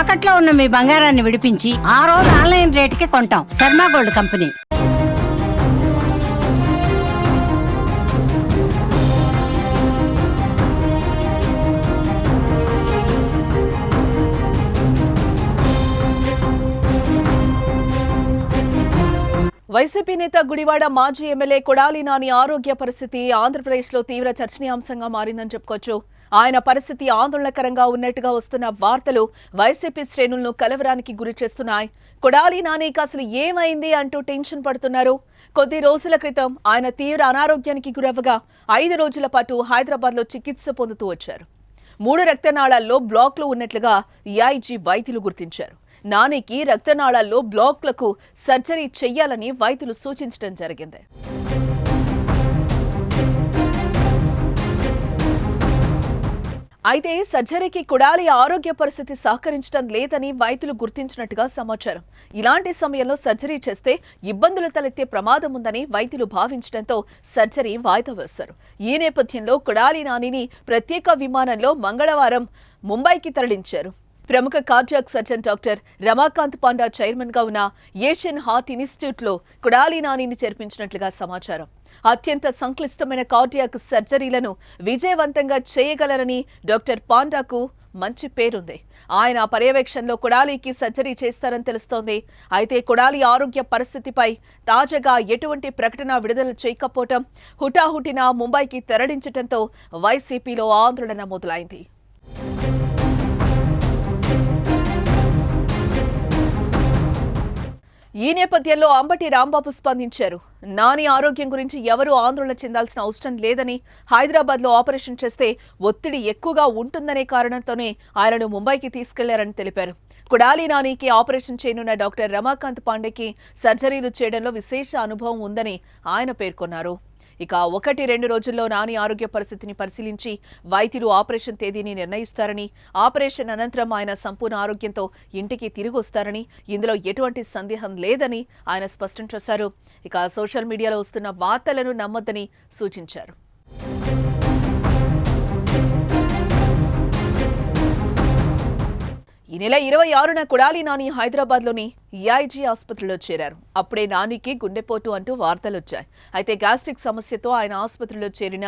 తాకట్లో ఉన్న మీ బంగారాన్ని విడిపించి ఆ రోజు ఆన్లైన్ రేటుకి కొంటాం. Sharma gold company. వైసీపీ నేత గుడివాడ మాజీ ఎమ్మెల్యే కొడాలి నాని ఆరోగ్య పరిస్థితి ఆంధ్రప్రదేశ్లో తీవ్ర చర్చనీయాంశంగా మారిందని చెప్పుకోవచ్చు. ఆయన పరిస్థితి ఆందోళనకరంగా ఉన్నట్టుగా వస్తున్న వార్తలు వైసీపీ శ్రేణులను కలవరానికి గురి చేస్తున్నాయి. కొడాలి నానికి అసలు ఏమైంది అంటూ టెన్షన్ పడుతున్నారు. కొద్ది రోజుల క్రితం ఆయన తీవ్ర అనారోగ్యానికి గురవ్వగా ఐదు రోజుల పాటు హైదరాబాద్లో చికిత్స పొందుతూ వచ్చారు. మూడు రక్తనాళాల్లో బ్లాక్లు ఉన్నట్లుగా ఈఐజీ వైద్యులు గుర్తించారు. నానికి రక్తనాళాల్లో బ్లాక్లకు సర్జరీ చెయ్యాలని వైద్యులు సూచించడం జరిగింది. అయితే సర్జరీకి కుడాలి ఆరోగ్య పరిస్థితి సహకరించడం లేదని వైద్యులు గుర్తించినట్టుగా సమాచారం. ఇలాంటి సమయంలో సర్జరీ చేస్తే ఇబ్బందులు తలెత్తే ప్రమాదం ఉందని వైద్యులు భావించడంతో సర్జరీ వాయిదా వేశారు. ఈ నేపథ్యంలో కుడాలి నానిని ప్రత్యేక విమానంలో మంగళవారం ముంబైకి తరలించారు. ప్రముఖ cardiac surgeon doctor Ramakant Panda చైర్మన్గా ఉన్న ఏషియన్ హార్ట్ ఇన్స్టిట్యూట్లో కుడాలి నానిని చేర్పించినట్లుగా సమాచారం. అత్యంత సంక్లిష్టమైన కార్డియాక్ సర్జరీలను విజయవంతంగా చేయగలరని డాక్టర్ పాండాకు మంచి పేరుంది. ఆయన పర్యవేక్షణలో కుడాలికి సర్జరీ చేస్తారని తెలుస్తోంది. అయితే కుడాలి ఆరోగ్య పరిస్థితిపై తాజాగా ఎటువంటి ప్రకటన విడుదల చేయకపోవటం హుటాహుటిన ముంబైకి తరలించడంతో వైసీపీలో ఆందోళన మొదలైంది. ఈ నేపథ్యంలో అంబటి రాంబాబు స్పందించారు. నాని ఆరోగ్యం గురించి ఎవరూ ఆందోళన చెందాల్సిన అవసరం లేదని హైదరాబాద్లో ఆపరేషన్ చేస్తే ఒత్తిడి ఎక్కువగా ఉంటుందనే కారణంతోనే ఆయనను ముంబైకి తీసుకెళ్ళారని తెలిపారు. కుడాలి నానికి ఆపరేషన్ చేయనున్న డాక్టర్ రమాకాంత్ పాండేకి సర్జరీలు చేయడంలో విశేష అనుభవం ఉందని ఆయన పేర్కొన్నారు. ఇక ఒకటి రెండు రోజుల్లో నాని ఆరోగ్య పరిస్థితిని పరిశీలించి వైద్యులు ఆపరేషన్ తేదీని నిర్ణయిస్తారని ఆపరేషన్ అనంతరం ఆయన సంపూర్ణ ఆరోగ్యంతో ఇంటికి తిరిగి వస్తారని ఇందులో ఎటువంటి సందేహం లేదని ఆయన స్పష్టం చేశారు. ఇక సోషల్ మీడియాలో వస్తున్న వార్తలను నమ్మొద్దని సూచించారు. ఈ నెల ఇరవై ఆరున కుడాలి నాని హైదరాబాద్లోని ఈఐజీ ఆసుపత్రిలో చేరారు. అప్పుడే నానికి గుండెపోటు అంటూ వార్తలొచ్చాయి. అయితే గ్యాస్ట్రిక్ సమస్యతో ఆయన ఆసుపత్రిలో చేరిన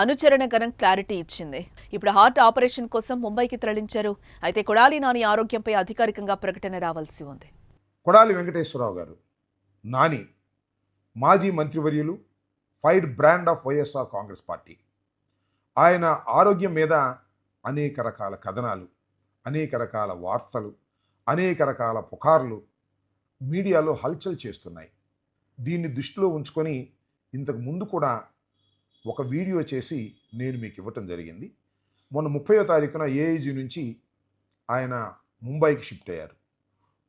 అనుచరణ గణం క్లారిటీ ఇచ్చింది. ఇప్పుడు హార్ట్ ఆపరేషన్ కోసం ముంబైకి తరలించారు. అయితే కుడాలి నాని ఆరోగ్యంపై అధికారికంగా ప్రకటన రావాల్సి ఉంది. కొడాలి వెంకటేశ్వరరావు గారు నాని మాజీ మంత్రివర్యులు fire brand of YSR Congress party. ఆయన ఆరోగ్యం మీద అనేక రకాల కథనాలు అనేక రకాల వార్తలు అనేక రకాల పుకార్లు మీడియాలో హల్చల్ చేస్తున్నాయి. దీన్ని దృష్టిలో ఉంచుకొని ఇంతకు ముందు కూడా ఒక వీడియో చేసి నేను మీకు ఇవ్వటం జరిగింది. మొన్న ముప్పయో తారీఖున ఏఐజీ నుంచి ఆయన ముంబైకి షిఫ్ట్ అయ్యారు.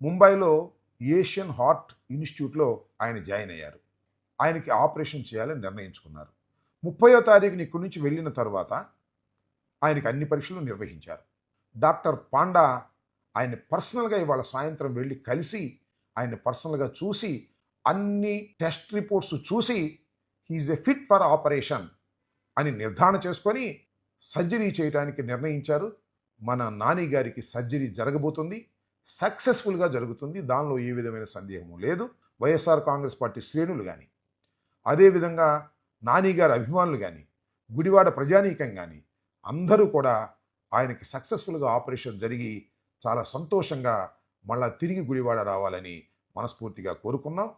ముంబైలో ఏషియన్ హార్ట్ ఇన్స్టిట్యూట్లో ఆయన జాయిన్ అయ్యారు. ఆయనకి ఆపరేషన్ చేయాలని నిర్ణయించుకున్నారు. ముప్పయో తారీఖున ఇక్కడి నుంచి వెళ్ళిన తర్వాత ఆయనకి అన్ని పరీక్షలు నిర్వహించారు. డాక్టర్ పాండా ఆయన పర్సనల్గా ఇవాళ సాయంత్రం వెళ్ళి కలిసి ఆయన పర్సనల్గా చూసి అన్ని టెస్ట్ రిపోర్ట్స్ చూసి he is a fit for operation అని నిర్ధారణ చేసుకొని సర్జరీ చేయడానికి నిర్ణయించారు. మన నాని గారికి సర్జరీ జరగబోతుంది. సక్సెస్ఫుల్గా జరుగుతుంది. దానిలో ఏ విధమైన సందేహము లేదు. వైఎస్ఆర్ కాంగ్రెస్ పార్టీ శ్రేణులు కానీ అదేవిధంగా నాని గారి అభిమానులు కానీ గుడివాడ ప్రజానీకం కానీ అందరూ కూడా ఆయనకి సక్సెస్ఫుల్గా ఆపరేషన్ జరిగి చాలా సంతోషంగా మళ్ళా తిరిగి గుడివాడ రావాలని మనస్ఫూర్తిగా కోరుకున్నాం.